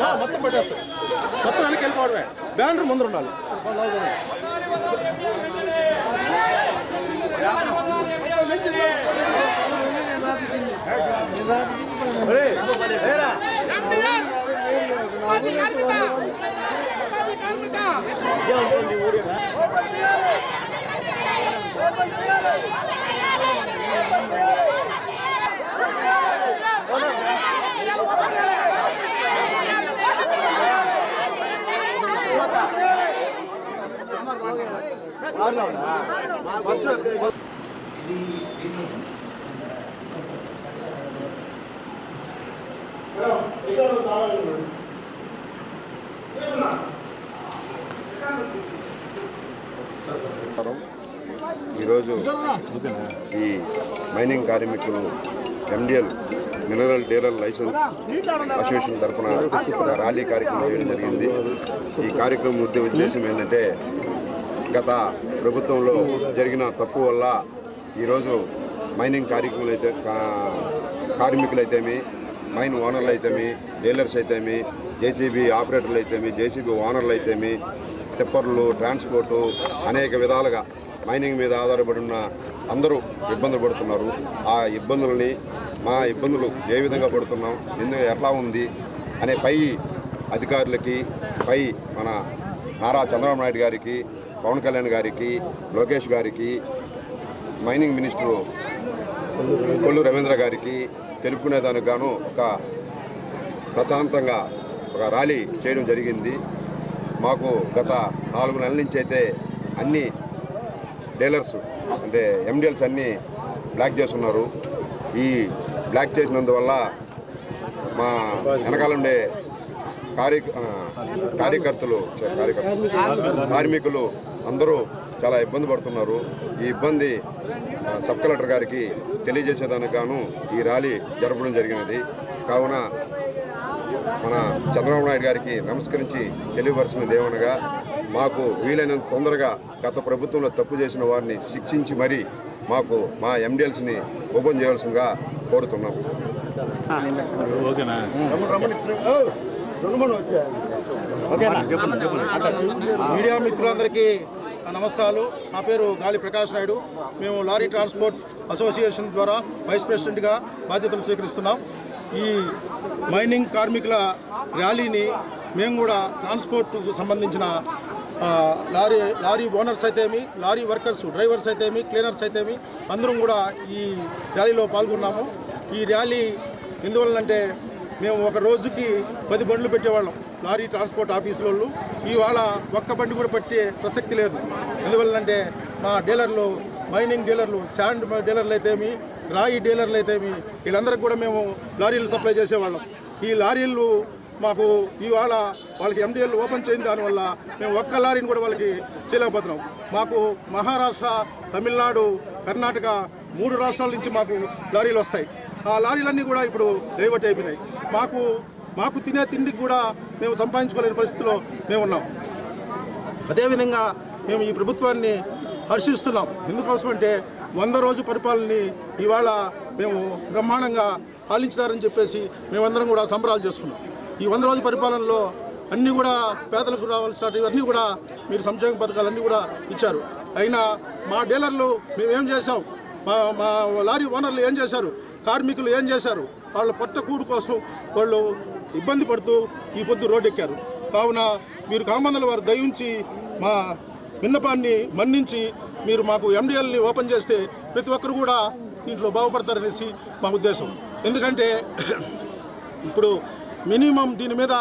ఆ, మొత్తం పెట్టేస్తారు మొత్తం వెనక్కి వెళ్ళిపోవడమే బ్యానర్ ముందర ఉండాలి ఈరోజు ఈ మైనింగ్ కార్మికులు MDL mineral dealer license association తరఫున ర్యాలీ కార్యక్రమం చేయడం జరిగింది. ఈ కార్యక్రమం ముఖ్య ఉద్దేశం ఏంటంటే గత ప్రభుత్వంలో జరిగిన తప్పు వల్ల ఈరోజు మైనింగ్ కార్యక్రమాలు అయితే కా- కార్మికులైతేమి మైన్ ఓనర్లు అయితేమి డీలర్స్ అయితేమి జేసీబీ ఆపరేటర్లు అయితేమి జేసీబీ ఓనర్లు అయితేమి టిప్పర్లు ట్రాన్స్పోర్టు అనేక విధాలుగా మైనింగ్ మీద ఆధారపడి ఉన్న అందరూ ఇబ్బందులు పడుతున్నారు. ఆ ఇబ్బందులని మా ఇబ్బందులు ఏ విధంగా పడుతున్నాం ఎందుకు ఎట్లా ఉంది అనే పై అధికారులకి పై మన నారా చంద్రబాబు నాయుడు గారికి పవన్ కళ్యాణ్ గారికి లోకేష్ గారికి మైనింగ్ మినిస్టరు కొల్లు రవీంద్ర గారికి తెలుపుకునేదానికి గాను ఒక ప్రశాంతంగా ఒక ర్యాలీ చేయడం జరిగింది. మాకు గత నాలుగు నెలల నుంచి అయితే అన్ని డీలర్స్ అంటే ఎండిఎల్స్ అన్నీ బ్లాక్ చేస్తున్నారు. ఈ బ్లాక్ చేసినందువల్ల మా వెనకాల ఉండే కార్య కార్యకర్తలు కార్మికులు అందరూ చాలా ఇబ్బంది పడుతున్నారు. ఈ ఇబ్బంది సబ్ కలెక్టర్ గారికి తెలియజేసేదానికి గాను ఈ ర్యాలీ జరపడం జరిగినది. కావున మన చంద్రబాబు నాయుడు గారికి నమస్కరించి తెలియపరిచినది ఏమనగా మాకు వీలైనంత తొందరగా గత ప్రభుత్వంలో తప్పు చేసిన వారిని శిక్షించి మరీ మాకు మా ఎండిఎల్స్ని ఓపెన్ చేయవలసిందిగా కోరుతున్నాం. ఓకేనా? మీడియా మిత్రులందరికీ నమస్కారాలు. నా పేరు గాలి ప్రకాష్ నాయుడు. మేము లారీ ట్రాన్స్పోర్ట్ అసోసియేషన్ ద్వారా వైస్ ప్రెసిడెంట్గా బాధ్యతలు స్వీకరిస్తున్నాం. ఈ మైనింగ్ కార్మికుల ర్యాలీని మేము కూడా ట్రాన్స్పోర్ట్కు సంబంధించిన లారీ లారీ ఓనర్స్ అయితేమి లారీ వర్కర్స్ డ్రైవర్స్ అయితేమి క్లీనర్స్ అయితేమి అందరం కూడా ఈ ర్యాలీలో పాల్గొన్నాము. ఈ ర్యాలీ ఎందువల్లంటే మేము ఒక రోజుకి పది బండ్లు పెట్టేవాళ్ళం లారీ ట్రాన్స్పోర్ట్ ఆఫీస్ వాళ్ళు. ఇవాళ ఒక్క బండి కూడా పట్టే ప్రసక్తి లేదు. ఎందువల్లంటే మా డీలర్లు మైనింగ్ డీలర్లు శాండ్ డీలర్లు అయితేమి రాయి డీలర్లు అయితేమి వీళ్ళందరికీ కూడా మేము లారీలు సప్లై చేసేవాళ్ళం. ఈ లారీలు మాకు ఇవాళ వాళ్ళకి ఎండిఎల్ ఓపెన్ చేయని దానివల్ల మేము ఒక్క లారీని కూడా వాళ్ళకి చేయలేకపోతున్నాం. మాకు మహారాష్ట్ర తమిళనాడు కర్ణాటక మూడు రాష్ట్రాల నుంచి మాకు లారీలు వస్తాయి. ఆ లారీలన్నీ కూడా ఇప్పుడు డైవర్ట్ అయిపోయినాయి. మాకు మాకు తినే తిండికి కూడా మేము సంపాదించుకోలేని పరిస్థితిలో మేము ఉన్నాం. అదేవిధంగా మేము ఈ ప్రభుత్వాన్ని హర్షిస్తున్నాం. ఎందుకోసం అంటే వంద రోజు పరిపాలనని ఇవాళ మేము బ్రహ్మాండంగా పాలించినారని చెప్పేసి మేమందరం కూడా సంబరాలు చేసుకున్నాం. ఈ వంద రోజు పరిపాలనలో అన్నీ కూడా పేదలకు రావాల్సిన ఇవన్నీ కూడా మీరు సంక్షేమ పథకాలన్నీ కూడా ఇచ్చారు. అయినా మా డీలర్లు మేమేం చేసాం మా మా లారీ ఓనర్లు ఏం చేశారు? కార్మికులు ఏం చేశారు? వాళ్ళ పట్ట కూడు కోసం వాళ్ళు ఇబ్బంది పడుతూ ఈ పొద్దు రోడ్డెక్కారు. కావున మీరు కామందల వారు దయించి మా విన్నపాన్ని మన్నించి మీరు మాకు ఎండిఎల్ని ఓపెన్ చేస్తే ప్రతి ఒక్కరు కూడా దీంట్లో బాగుపడతారనేసి మా ఉద్దేశం. ఎందుకంటే ఇప్పుడు మినిమం దీని మీద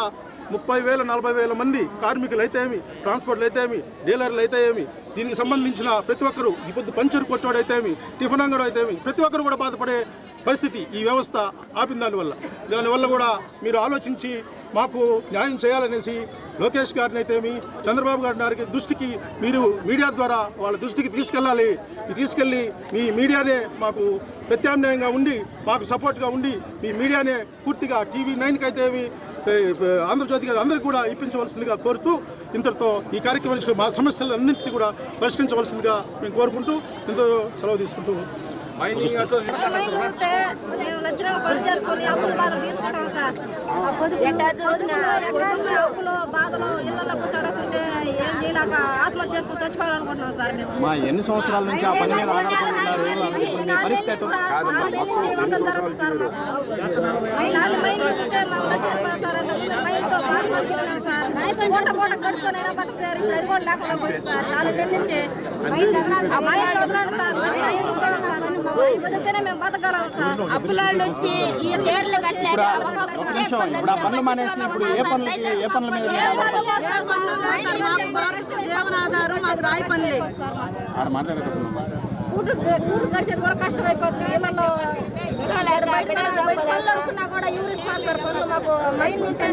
ముప్పై వేల నలభై వేల మంది కార్మికులు అయితే ఏమి ట్రాన్స్పోర్ట్లు అయితే ఏమి డీలర్లు అయితే ఏమి దీనికి సంబంధించిన ప్రతి ఒక్కరు ఈ పొద్దు పంచర్ కొట్టోడు అయితే ఏమి టిఫిన్ అంగడు అయితే ఏమి ప్రతి ఒక్కరు కూడా బాధపడే పరిస్థితి ఈ వ్యవస్థ ఆపిన దానివల్ల దానివల్ల కూడా మీరు ఆలోచించి మాకు న్యాయం చేయాలనేసి లోకేష్ గారిని అయితేమి చంద్రబాబు గారి దృష్టికి మీరు మీడియా ద్వారా వాళ్ళ దృష్టికి తీసుకెళ్ళాలి. తీసుకెళ్ళి మీ మీడియానే మాకు ప్రత్యామ్నాయంగా ఉండి మాకు సపోర్ట్గా ఉండి మీ మీడియానే పూర్తిగా టీవీ నైన్కి అయితే ఏమి ఏ, ఆంధ్రజ్యోతి గారు అందరికీ కూడా ఇప్పించవలసిందిగా కోరుతూ ఇంతటితో ఈ కార్యక్రమం మా సమస్యలన్నింటినీ కూడా పరిష్కరించవలసిందిగా మేము కోరుకుంటూ ఇంత సెలవు తీసుకుంటూ మేము పని చేసుకొని అప్పుల బాధలు తీర్చుకుంటాం సార్. చేయలేక ఆత్మహత్య చేసుకుని చచ్చిపోవాలనుకుంటున్నాం సార్ మేము. మా ఎన్ని సంవత్సరాల నుంచి ఆ పని మీద ఆధారపడి ఉన్నారు? అసలు ఇప్పుడు మీ పరిస్థితి కూడా వదిలితేనే మేము బతకగలం సార్. అప్పులాళ్ళు వచ్చి ఈ ఒక నిమిషం ఇప్పుడు ఆ పనులు మానేసి ఇప్పుడు ఏ పనులకి ఏ పనుల మీద ఏ పనులు. సార్ మాకు బాగా జీవనాధారం మాకు రాయి పనులే. ఆడ మాట్లాడేటప్పుడు కూటు కూటు గడిచేది కూడా కష్టం అయిపోతుంది ఇళ్ళల్లో బయట పనులు అనుకున్నా కూడా యూరిస్తారు సార్ పనులు? మాకు మైండ్ ఉంటే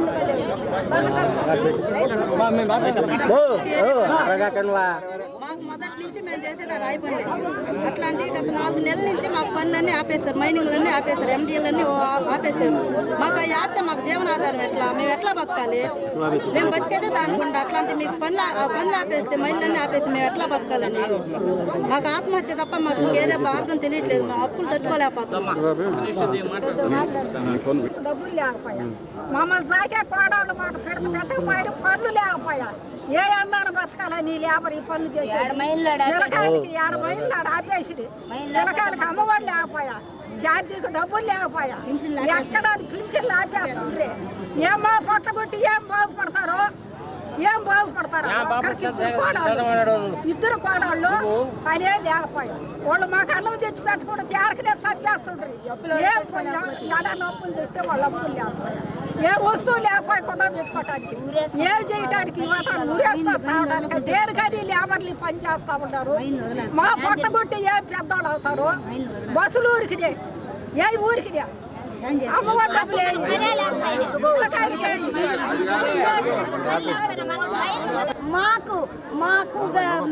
మాకు మొదటి నుంచి మేము చేసేది రాయి పనులే. అట్లాంటి గత నాలుగు నెలల నుంచి మాకు పనులన్నీ ఆపేస్తారు మైనింగ్లన్నీ ఆపేస్తారు ఎండిఎలన్నీ ఆపేసారు మాకు ఆ యాప్తే మాకు జీవనాధారం ఎట్లా? మేము ఎట్లా బతకాలి? మేము బతికేదే దానికుండా. అట్లాంటి మీకు పనులు పనులు ఆపేస్తే మైళ్ళన్నీ ఆపేస్తే మేము ఎట్లా బతకాలని? మాకు ఆత్మహత్య తప్ప మాకు ఇంకేరే మార్గం తెలియట్లేదు. మేము అప్పులు తట్టుకోలేకపోతున్నాం. డబ్బులు లేకపోయా? మమ్మల్ని సాకే కోడళ్ళు మాకు పెడస పనులు లేకపోయా? ఏ అన్నాను బతకాలని లేబర్ ఈ పనులు చేసే నిలకాయలకి ఏడు మైళ్ళు ఆడ ఆపేసిరి. నిలకాయలకి అమ్మఒడి లేకపోయా? ఛార్జీకి డబ్బులు లేకపోయా? ఎక్కడ పింఛన్లు ఆపేస్తుండ్రి? ఏమో పొట్టగొట్టి ఏం బాగుపడతారో? ఏం బాగుపడతారు? ఇద్దరు కోడళ్ళు. పనే లేకపోయా? వాళ్ళు మాకు అన్నం తెచ్చి పెట్టుకుంటే తేరకనే సత్యేస్తుండ్రి ఏం పని ఎలా నొప్పులు చేస్తే వాళ్ళు అప్పులు లేకపోయా? ఏ వస్తువు లేకపోయి కొత్త పెట్టుకోవటానికి ఏం చేయటానికి? ఇవాళ ఊరేసుకొని సాగడానికి దేనికని లేబర్లు పని చేస్తా ఉంటారు మా పొట్టగొట్టి ఏ పెద్దవాళ్ళు అవుతారు? బస్సులు ఊరికి ఏ ఊరికినే మాకు మాకు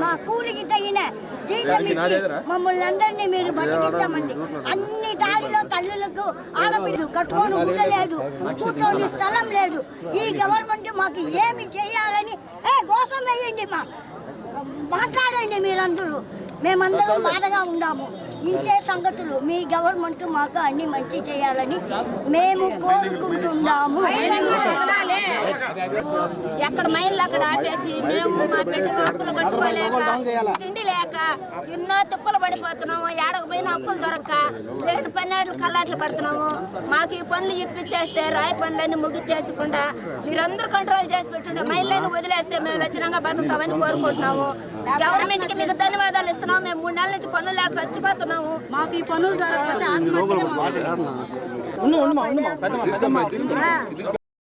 మా కూలికి తగిన జీతం ఇచ్చి మమ్మల్ని అందరినీ మీరు బతికిస్తామండి అన్ని దారిలో తల్లులకు ఆడపిల్లలు కట్టుకొని ఉండలేదు కూర్చొని స్థలం లేదు. ఈ గవర్నమెంట్ మాకు ఏమి చేయాలని ఏ గోసం వేయండి మా. మాట్లాడండి మీరందరూ. మేమందరం బాధగా ఉన్నాము ఇంతే సంగతులు. మీ గవర్నమెంట్ మాకు అన్ని మంచి చేయాలని మేము కోరుకుంటున్నాము. ఎక్కడ మైళ్ళు అక్కడ ఆపేసి మేము మా బిడ్డకు లేక ఎన్నో తిప్పలు పడిపోతున్నాము ఏడకు పోయిన అప్పులు దొరక్క లేని పన్నెండు కల్లాట్లు పడుతున్నాము. మాకు ఈ పనులు ఇప్పించేస్తే రాయి పనులన్నీ ముగిచ్చేసకుండా మీరందరూ కంట్రోల్ చేసి పెట్టుండే మైళ్ళని వదిలేస్తే మేము లక్షణంగా బతుకుతామని కోరుకుంటున్నాము. గవర్నమెంట్కి మీకు ధన్యవాదాలు ఇస్తున్నాము. మేము మూడు నెలల నుంచి పనులు లేక చచ్చిపోతున్నాము. మాకు ఈ పనులు ఆత్మహత్య